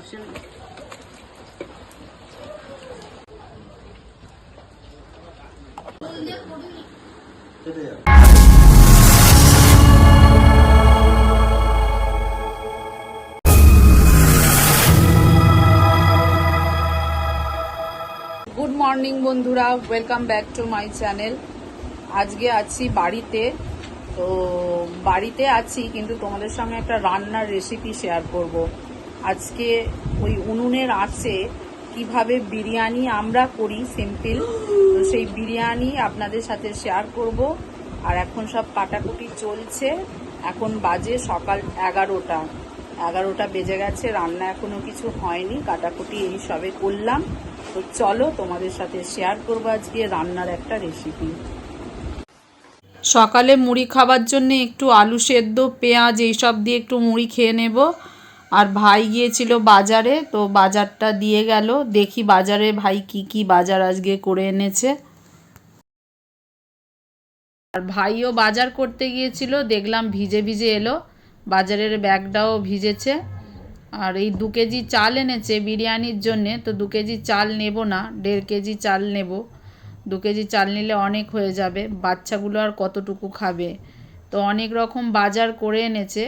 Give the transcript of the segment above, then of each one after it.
আসেন। Good morning বন্ধুরা। Welcome back to my channel আজকে আছি বাড়িতে। তো বাড়িতে আছি, কিন্তু তোমাদের সঙ্গে একটা রান্নার রেসিপি শেয়ার করব। আজকে ওই উনুনের আঁচে কীভাবে বিরিয়ানি আমরা করি সিম্পল তো সেই বিরিয়ানি আপনাদের সাথে শেয়ার করব। আর এখন সব কাটাকুটি চলছে। এখন বাজে সকাল এগারোটা। এগারোটা বেজে গেছে, রান্না এখনও কিছু হয়নি, কাটাকুটি এই সবে করলাম। তো চলো তোমাদের সাথে শেয়ার করব আজকে রান্নার একটা রেসিপি সকালে মুড়ি খাবার জন্য একটু আলু সেদ্ধ, পেঁয়াজ, এইসব দিয়ে একটু মুড়ি খেয়ে নেব। আর ভাই গিয়েছিল বাজারে, তো বাজারটা দিয়ে গেল। দেখি বাজারে ভাই কি কি বাজার আজকে করে এনেছে। আর ভাইও বাজার করতে গিয়েছিল, দেখলাম ভিজে ভিজে এলো। বাজারের ব্যাগটাও ভিজেছে। আর এই দু কেজি চাল এনেছে বিরিয়ানির জন্যে, তো দু কেজি চাল নেব না, দেড় কেজি চাল নেব। দু কেজি চাল নিলে অনেক হয়ে যাবে, বাচ্চাগুলো আর কতটুকু খাবে? তো অনেক রকম বাজার করে এনেছে।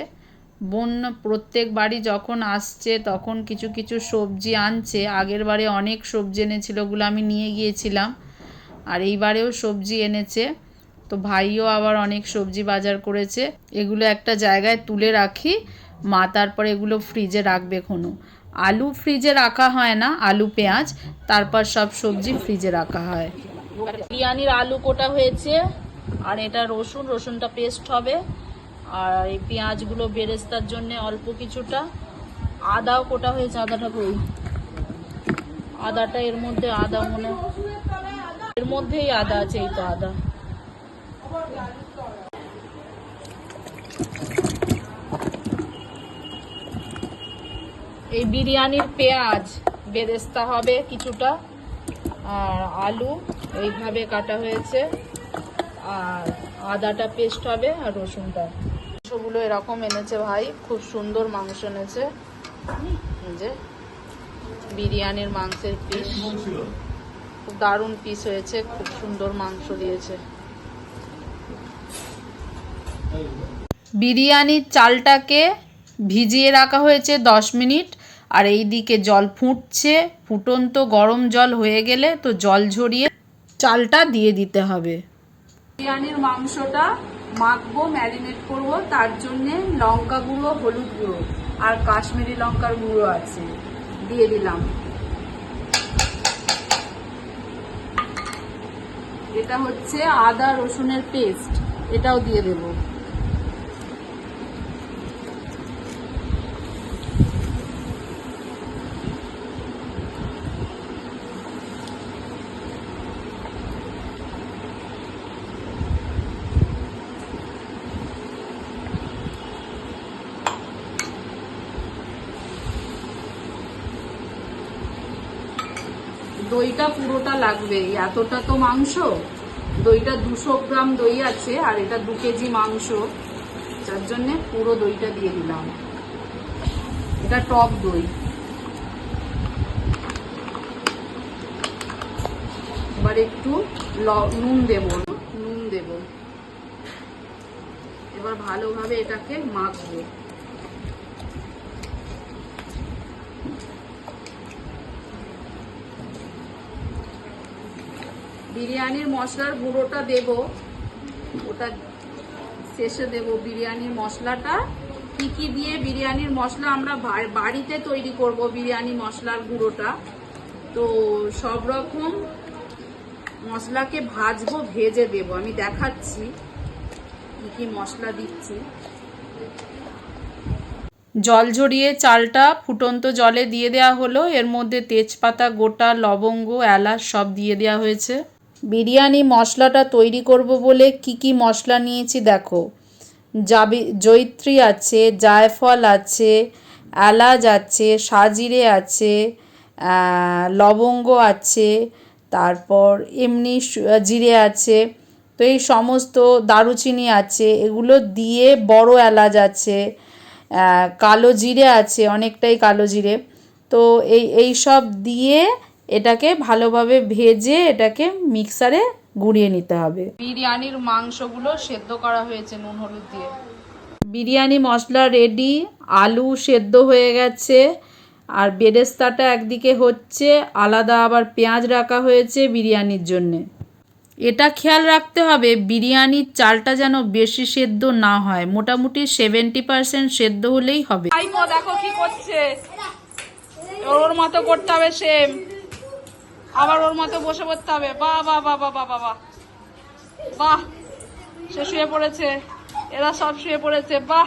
বোন প্রত্যেক বাড়ি যখন আসছে, তখন কিছু কিছু সবজি আনছে। আগের বারে অনেক সবজি এনেছিল ওগুলো আমি নিয়ে গিয়েছিলাম, আর এইবারেও সবজি এনেছে। তো ভাইও আবার অনেক সবজি বাজার করেছে। এগুলো একটা জায়গায় তুলে রাখি, মা তারপর এগুলো ফ্রিজে রাখবে কোনো আলু ফ্রিজে রাখা হয় না, আলু, পেঁয়াজ, তারপর সব সবজি ফ্রিজে রাখা হয়। বিরিয়ানির আলু কোটা হয়েছে, আর এটা রসুন, রসুনটা পেস্ট হবে। আর এই পেঁয়াজগুলো বেরেস্তার জন্য অল্প কিছুটা আদাও কোটা হয়েছে আদাটা কই? আদাটা এর মধ্যে আদা মনে এর মধ্যেই আদা আছে, এই তো আদা। এই বিরিয়ানির পেঁয়াজ বেরেস্তা হবে কিছুটা, আর আলু এইভাবে কাটা হয়েছে, আর আদাটা পেস্ট হবে আর রসুনটা। মাংসগুলো এরকম এনেছে ভাই, খুব সুন্দর মাংস এনেছে। যে বিরিয়ানির মাংসের পিস খুব দারুণ পিস হয়েছে, খুব সুন্দর মাংস দিয়েছে। বিরিয়ানির চালটাকে ভিজিয়ে রাখা হয়েছে দশ মিনিট, আর এই দিকে জল ফুটছে, ফুটন্ত গরম জল হয়ে গেলে তো জল ঝরিয়ে চালটা দিয়ে দিতে হবে। বিরিয়ানির মাংসটা মাখবো, ম্যারিনেট করব, তার জন্যে লঙ্কা গুঁড়ো হলুদ গুঁড়ো আর কাশ্মীরি লঙ্কার গুঁড়ো আছে, দিয়ে দিলাম। এটা হচ্ছে আদা রসুনের পেস্ট এটাও দিয়ে দেবো। দইটা পুরোটা লাগবে। এতটা তো মাংস। দইটা দুশো গ্রাম দই আছে, আর এটা দু কেজি মাংস। যার জন্য পুরো দইটা দিয়ে দিলাম। এটা টক দই। এবার একটু নুন দেব। নুন দেব। এবার ভালোভাবে এটাকে মাখবো। বিরিয়ানির মশলার গুঁড়োটা দেব। ওটা শেষে দেব বিরিয়ানির মশলাটা। কি কি দিয়ে বিরিয়ানির মশলা আমরা বাড়িতে তৈরি করব বিরিয়ানি মশলার গুঁড়োটা? তো সব রকম মশলাকে ভাজবো, ভেজে দেব। আমি দেখাচ্ছি কি কি মশলা দিচ্ছি। জল ঝরিয়ে চালটা ফুটন্ত জলে দিয়ে দেওয়া হলো। এর মধ্যে তেজপাতা, গোটা, লবঙ্গ, এলাচ সব দিয়ে দেওয়া হয়েছে। বিরিয়ানি মশলাটা তৈরি করব বলে কি কি মশলা নিয়েছি দেখো। জাবি জৈত্রী আছে, জায়ফল আছে, এলাচ আছে, সাজিরে আছে লবঙ্গ আছে, তারপর এমনি জিরে আছে, তো এই সমস্ত দারুচিনি আছে, এগুলো দিয়ে বড় এলাচ আছে কালো জিরে আছে, অনেকটাই কালো জিরে। তো এই এই সব দিয়ে এটাকে ভালোভাবে ভেজে এটাকে মিক্সারে গুঁড়িয়ে নিতে হবে। বিরিয়ানির মাংসগুলো সেদ্ধ করা হয়েছে নুন হলুদ দিয়ে। বিরিয়ানি মশলা রেডি আলু সেদ্ধ হয়ে গেছে আর বেরেস্তাটা একদিকে হচ্ছে আলাদা আবার পেঁয়াজ রাখা হয়েছে বিরিয়ানির জন্যে। এটা খেয়াল রাখতে হবে বিরিয়ানির চালটা যেন বেশি সেদ্ধ না হয় মোটামুটি সেভেন্টি পার্সেন্ট সেদ্ধ হলেই হবে। দেখো কি করছে ওর মতো করতে হবে সেম আবার ওর মতো বসে পড়তে হবে। বাহ বা বা বা বা বাহ বাহ সে শুয়ে পড়েছে। এরা সব শুয়ে পড়েছে। বাহ।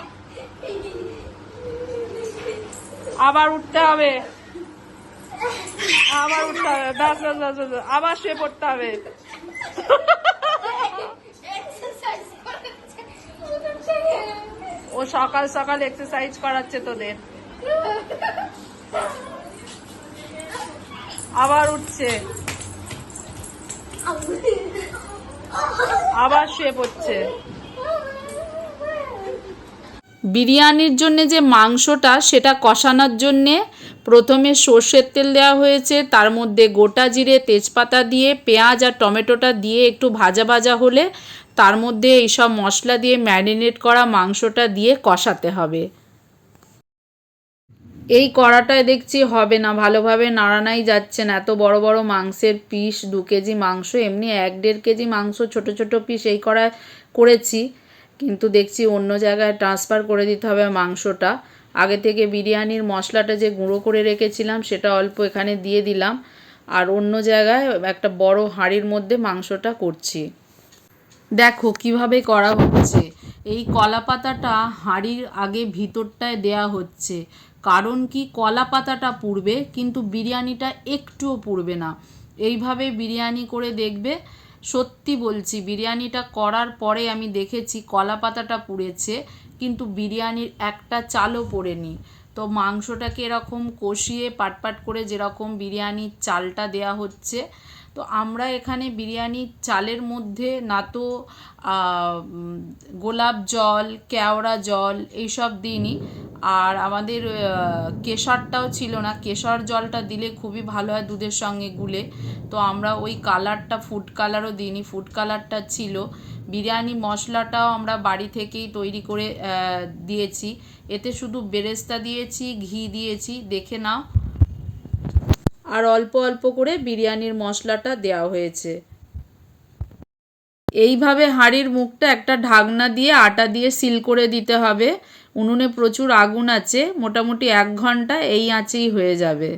আবার উঠতে হবে। আবার উঠতে হবে। ব্যাস ব্যাস ব্যাস, ব্যাস। আবার শুয়ে পড়তে হবে। ও সকাল সকাল এক্সারসাইজ করাচ্ছে তোদের। আবার উঠছে। আবার শুয়ে পড়ছে। বিরিয়ানির জন্য যে মাংসটা, সেটা কষানোর জন্যে প্রথমে সর্ষের তেল দেওয়া হয়েছে, তার মধ্যে গোটা জিরে, তেজপাতা দিয়ে, পেঁয়াজ আর টমেটোটা দিয়ে একটু ভাজা ভাজা হলে, তার মধ্যে এইসব মশলা দিয়ে ম্যারিনেট করা মাংসটা দিয়ে কষাতে হবে। এই কড়াটায় দেখছি হবে না, ভালোভাবে নাড়ানাই যাচ্ছে না। এত বড় বড় মাংসের পিস, দু কেজি মাংস, এমনি এক দেড় কেজি মাংস, ছোট ছোট পিস এই কড়ায় করেছি। কিন্তু দেখছি অন্য জায়গায় ট্রান্সফার করে দিতে হবে মাংসটা। আগে থেকে বিরিয়ানির মশলাটা যে গুঁড়ো করে রেখেছিলাম, সেটা অল্প এখানে দিয়ে দিলাম। আর অন্য জায়গায় একটা বড় হাঁড়ির মধ্যে মাংসটা করছি। দেখো কীভাবে করা হচ্ছে। এই কলা পাতাটা হাঁড়ির আগে ভিতরটায় দেয়া হচ্ছে। কারণ কি কলা পাতাটা পুড়বে, কিন্তু বিরিয়ানিটা একটুও পুড়বে না। এইভাবে বিরিয়ানি করে দেখবে। সত্যি বলছি, বিরিয়ানিটা করার পরে আমি দেখেছি কলা পাতাটা পুড়েছে, কিন্তু বিরিয়ানির একটা চালও পড়েনি। তো মাংসটাকে এরকম কষিয়ে পাটপাট করে যেরকম বিরিয়ানির চালটা দেয়া হচ্ছে, তো আমরা এখানে বিরিয়ানির চালের মধ্যে না তো গোলাপ জল, কেওড়া জল, এইসব দিইনি। আর আমাদের কেশরটাও ছিল না। কেশর জলটা দিলে খুবই ভালো হয় দুধের সঙ্গে গুলে। তো আমরা ওই কালারটা ফুড কালারও দিইনি। ফুড কালারটা ছিল। বিরিয়ানি মশলাটাও আমরা বাড়ি থেকেই তৈরি করে দিয়েছি। এতে শুধু বেরেস্তা দিয়েছি, ঘি দিয়েছি। দেখে নাও। আর অল্প অল্প করে বিরিয়ানির মশলাটা দেওয়া হয়েছে। এইভাবে হাঁড়ির মুখটা একটা ঢাকনা দিয়ে আটা দিয়ে সিল করে দিতে হবে। উনুনে প্রচুর আগুন আছে মোটামুটি এক ঘণ্টা এই আঁচেই হয়ে যাবে।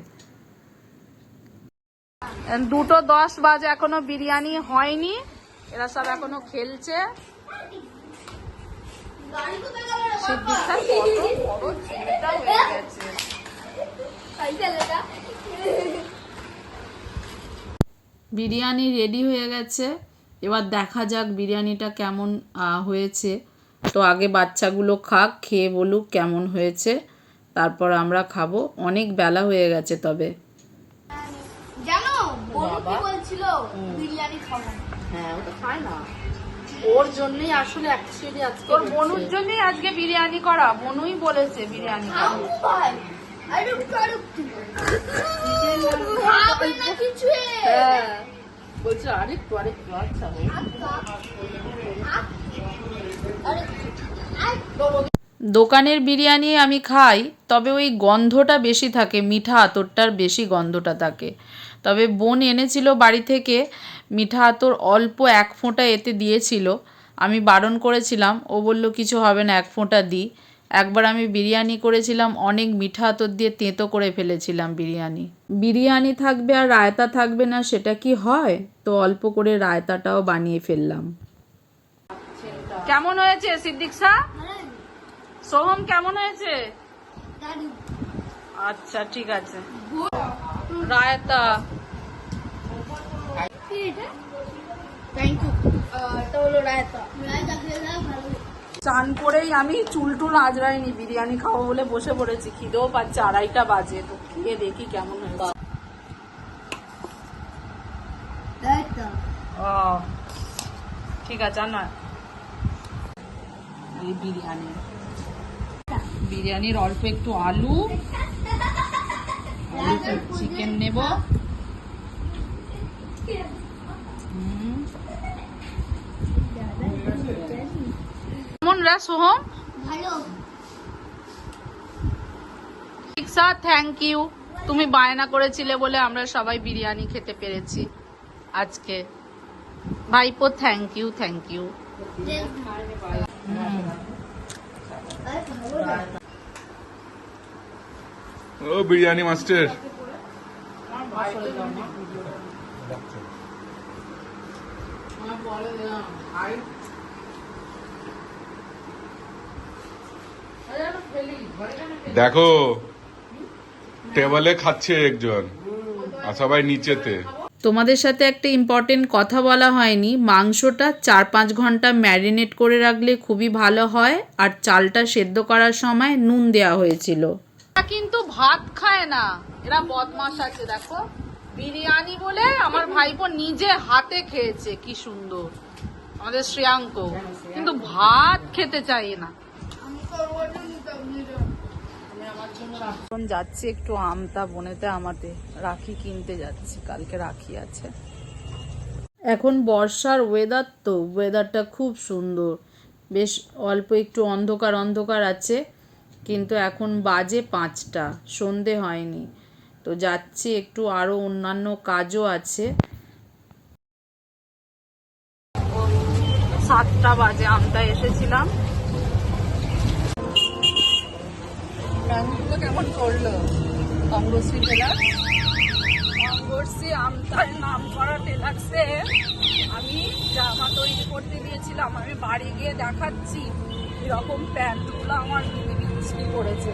দুটো দশ বাজে এখনও বিরিয়ানি হয়নি এরা সব এখনও খেলছে। বিরিয়ানি রেডি হয়ে গেছে এবার দেখা যাক বিরিয়ানিটা কেমন হয়েছে। তো আগে বাচ্চাগুলো খাক খেয়ে বলুক কেমন হয়েছে। তারপর আমরা খাব। অনেক বেলা হয়ে গেছে তবে। জানো বনু কি বলছিল? বিরিয়ানি খাব। হ্যাঁ ওটা খায় না। ওর জন্যই আসলে অ্যাকচুয়ালি আজকে ওর বনুর জন্যই আজকে বিরিয়ানি করা। বনুই বলেছে বিরিয়ানি কিছু হ্যাঁ। বলছে আরেকটু আরেকটু আচ্ছা। দোকানের বিরিয়ানি আমি খাই, তবে ওই গন্ধটা বেশি থাকে, মিঠা আতরটার বেশি গন্ধটা থাকে। তবে বোন এনেছিল বাড়ি থেকে, মিঠা আতর অল্প এক ফোঁটা এতে দিয়েছিল। আমি বারণ করেছিলাম, ও বলল, কিছু হবে না, এক ফোঁটা দিই একবার আমি বিরিয়ানি করেছিলাম, অনেক মিঠা আতর দিয়ে তেঁতো করে ফেলেছিলাম বিরিয়ানি। বিরিয়ানি থাকবে আর রায়তা থাকবে না, সেটা কি হয়? তো অল্প করে রায়তাটাও বানিয়ে ফেললাম। কেমন হয়েছে সিদ্দিক শাহ সোহম কেমন হয়েছে? আচ্ছা ঠিক আছে। রায়তা। চান করেই আমি চুল টুল আজরাইনি বিরিয়ানি খাব বলে বসে পড়েছি। খিদেও পাচ্ছে আড়াইটা বাজে। তো খেয়ে দেখি কেমন হয়েছে। ঠিক আছে আর নয়। এই বিরিয়ানি। বিরিয়ানির অল্প একটু আলু চিকেন নেব। কেমন রা সোহম? ভালো। থ্যাংক ইউ তুমি বায়না করেছিলে বলে আমরা সবাই বিরিয়ানি খেতে পেরেছি আজকে। ভাইপো থ্যাংক ইউ থ্যাংক ইউ ও বিরিয়ানি মাস্টার। দেখো টেবলে খাচ্ছে একজন আর সবাই নিচেতে। তোমাদের সাথে একটা ইম্পর্টেন্ট কথা বলা হয়নি। মাংসটা চার পাঁচ ঘণ্টা ম্যারিনেট করে রাখলে খুবই ভালো হয় আর চালটা সেদ্ধ করার সময় নুন দেওয়া হয়েছিল। কিন্তু ভাত খায় না। এরা বদমাস আছে, দেখো। বিরিয়ানি বলে আমার ভাইপো নিজে হাতে খেয়েছে, কি সুন্দর। আমাদের শ্রেয়াঙ্ক। কিন্তু ভাত খেতে চাই না। এখন যাচ্ছি একটু আমতা বনেতে, আমাদের রাখি কিনতে যাচ্ছি, কালকে রাখি আছে। এখন বর্ষার ওয়েদার তো ওয়েদারটা খুব সুন্দর। বেশ অল্প একটু অন্ধকার অন্ধকার আছে, কিন্তু এখন বাজে পাঁচটা, সন্ধে হয়নি। তো যাচ্ছি একটু আরও অন্যান্য কাজও আছে। সাতটা বাজে আমতা এসেছিলাম। প্যান্টগুলো কেমন করল কংগ্রেসি টেলার কংগ্রেসি আমতার নাম করা টেলার্সে আমি জামা তৈরি করতে দিয়েছিলাম আমি বাড়ি গিয়ে দেখাচ্ছি এরকম প্যান্টগুলো আমার বিক্রি করেছে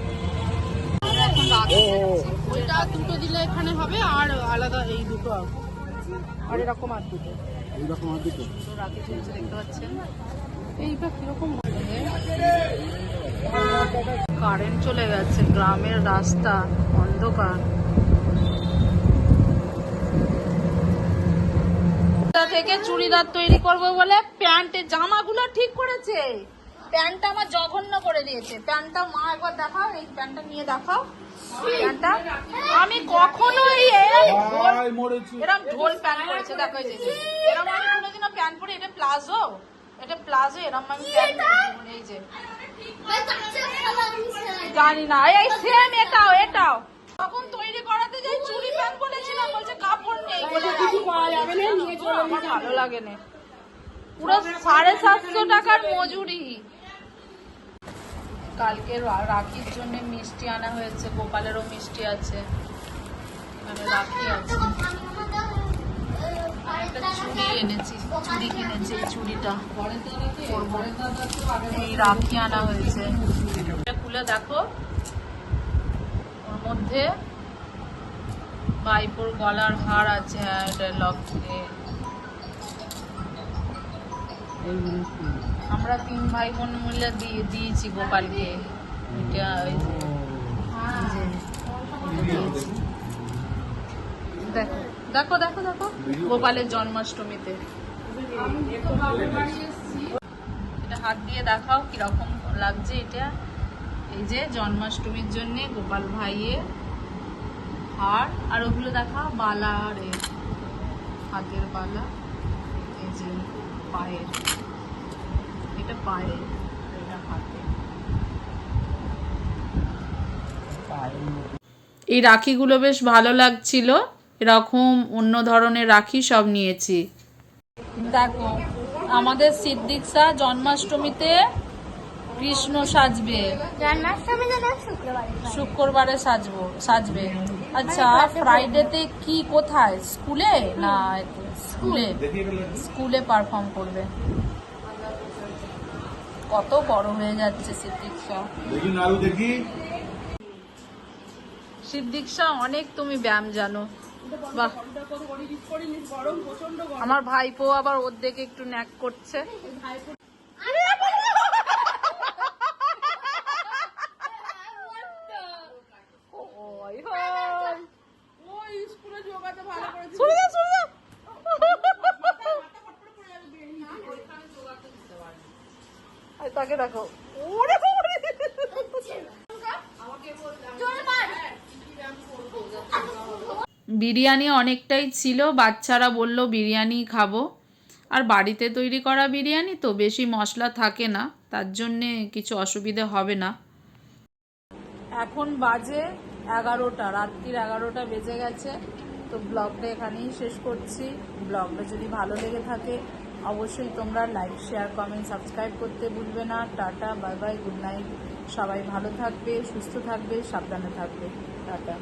এখন ওইটা দুটো দিলে এখানে হবে আর আলাদা এই দুটো আর এরকম আর দুটো এইরকম আর দুটো তো রাখি চলছে দেখতে পাচ্ছেন এইটা কীরকম কারেন্ট চলে গেছে গ্রামের রাস্তা অন্ধকার। থেকে চুড়িদার তৈরি করব বলে? প্যান্টের জামাগুলো ঠিক করেছে। প্যান্টটা আমার জঘন্য করে দিয়েছে। প্যান্টটা মা একবার দেখাও এই প্যান্টটা নিয়ে দেখাও। প্যান্টটা আমি কখনোই এরকম ঢোল প্যান্ট করেছে দেখো এরকম আমি কোনোদিনও প্যান্ট পরে এটা প্লাজো? এটা প্লাজো এরকম আমি এই যে জানি না। এই সেম এটাও এটাও। তখন তৈরি করাতে যাই চুড়ি প্যান্ট বলেছিলাম বলছে কাপড় নেই বলে কিছু পাওয়া যাবে না নিয়ে চলে আমার ভালো লাগে না। পুরো সাড়ে সাতশো টাকার মজুরি। কালকে রাখির জন্য মিষ্টি আনা হয়েছে গোপালেরও মিষ্টি আছে। এখানে রাখি আছে। একটা চুড়ি এনেছি চুড়ি কিনেছি চুড়িটা পরবো। এই রাখি আনা হয়েছে। এটা খুলে দেখো। ওর মধ্যে বাইপোর গলার হার আছে হ্যাঁ এটা লক আমরা তিন ভাই বোন মিলে দিয়ে দিয়েছি গোপালকে। এটা ওই। দেখো। দেখো দেখো দেখো। গোপালের জন্মাষ্টমীতে। এটা হাত দিয়ে দেখাও কীরকম লাগছে এটা। এই যে জন্মাষ্টমীর জন্য গোপাল ভাইয়ের হার। আর ওগুলো দেখা বালা রে। হাতের বালা। এই যে পায়ের। এটা পায়ে এটা হাতে এই রাখিগুলো বেশ ভালো লাগছিল। এরকম অন্য ধরনের রাখি সব নিয়েছি। দেখো আমাদের সিদ্দিক শাহ জন্মাষ্টমীতে কৃষ্ণ সাজবে। জন্মাষ্টমী তো না শুক্রবার শুক্রবারে সাজবো সাজবে। আচ্ছা ফ্রাইডেতে কি কোথায়? স্কুলে? না স্কুলে। স্কুলে। পারফর্ম করবে। কত বড় হয়ে যাচ্ছে সিদ্দিক শাহ সিদ্দিক শাহ অনেক তুমি ব্যায়াম জানো। বাহ। আমার ভাইপো আবার ওর দেখে একটু ন্যাক করছে ওই হয়। সরে যা, সরে যা। আর তাকে দেখো ওরে ওরে। চল মার বিরিয়ানি অনেকটাই ছিল, বাচ্চারা বলল, বিরিয়ানি খাব। আর বাড়িতে তৈরি করা বিরিয়ানি তো বেশি মশলা থাকে না, তার জন্যে কিছু অসুবিধে হবে না। এখন বাজে এগারোটা, রাত্রির এগারোটা বেজে গেছে। তো ব্লগটা এখানেই শেষ করছি। ব্লগটা যদি ভালো লেগে থাকে, অবশ্যই তোমরা লাইক, শেয়ার, কমেন্ট, সাবস্ক্রাইব করতে ভুলবে না। Tata, bye bye, good night. সবাই ভালো থাকবে, সুস্থ থাকবে, সাবধানে থাকবে। টাটা।